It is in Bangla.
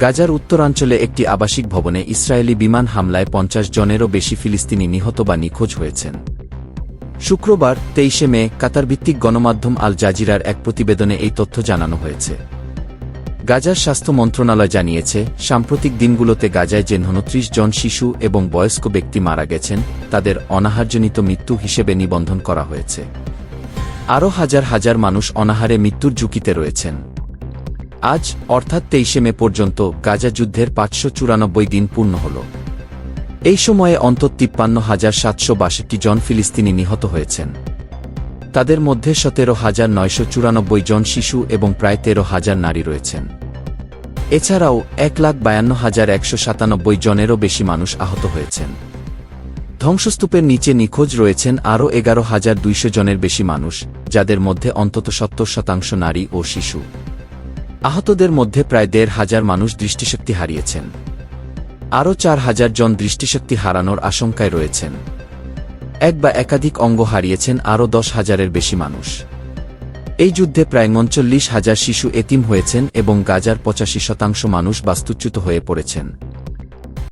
গাজার উত্তরাঞ্চলে একটি আবাসিক ভবনে ইসরায়েলি বিমান হামলায় পঞ্চাশ জনেরও বেশি ফিলিস্তিনি নিহত বা নিখোঁজ হয়েছেন। শুক্রবার তেইশে মে কাতার ভিত্তিক গণমাধ্যম আল জাজিরার এক প্রতিবেদনে এই তথ্য জানানো হয়েছে। গাজার স্বাস্থ্য মন্ত্রণালয় জানিয়েছে, সাম্প্রতিক দিনগুলোতে গাজায় যে উনত্রিশ জন শিশু এবং বয়স্ক ব্যক্তি মারা গেছেন, তাদের অনাহারজনিত মৃত্যু হিসেবে নিবন্ধন করা হয়েছে। আরও হাজার হাজার মানুষ অনাহারে মৃত্যুর ঝুঁকিতে রয়েছেন। আজ, অর্থাৎ তেইশে মে পর্যন্ত, গাজা যুদ্ধের পাঁচশো চুরানব্বই দিন পূর্ণ হল। এই সময়ে অন্তত তিপ্পান্ন হাজার সাতশো বাষট্টি জন ফিলিস্তিনি নিহত হয়েছেন। তাদের মধ্যে সতেরো হাজার নয়শো চুরানব্বই জন শিশু এবং প্রায় তেরো হাজার নারী রয়েছেন। এছাড়াও এক লাখ বায়ান্ন হাজার একশো সাতানব্বই জনেরও বেশি মানুষ আহত হয়েছেন। ধ্বংসস্তূপের নিচে নিখোঁজ রয়েছেন আরও এগারো হাজার দুইশো জনের বেশি মানুষ, যাদের মধ্যে অন্তত সত্তর শতাংশ নারী ও শিশু। আহতদের মধ্যে প্রায় দেড় হাজার মানুষ দৃষ্টিশক্তি হারিয়েছেন। আরও চার হাজার জন দৃষ্টিশক্তি হারানোর আশঙ্কায় রয়েছেন। এক বা একাধিক অঙ্গ হারিয়েছেন আরও দশ হাজারের বেশি মানুষ। এই যুদ্ধে প্রায় উনচল্লিশ হাজার শিশু এতিম হয়েছেন এবং গাজার পঁচাশি শতাংশ মানুষ বাস্তুচ্যুত হয়ে পড়েছেন।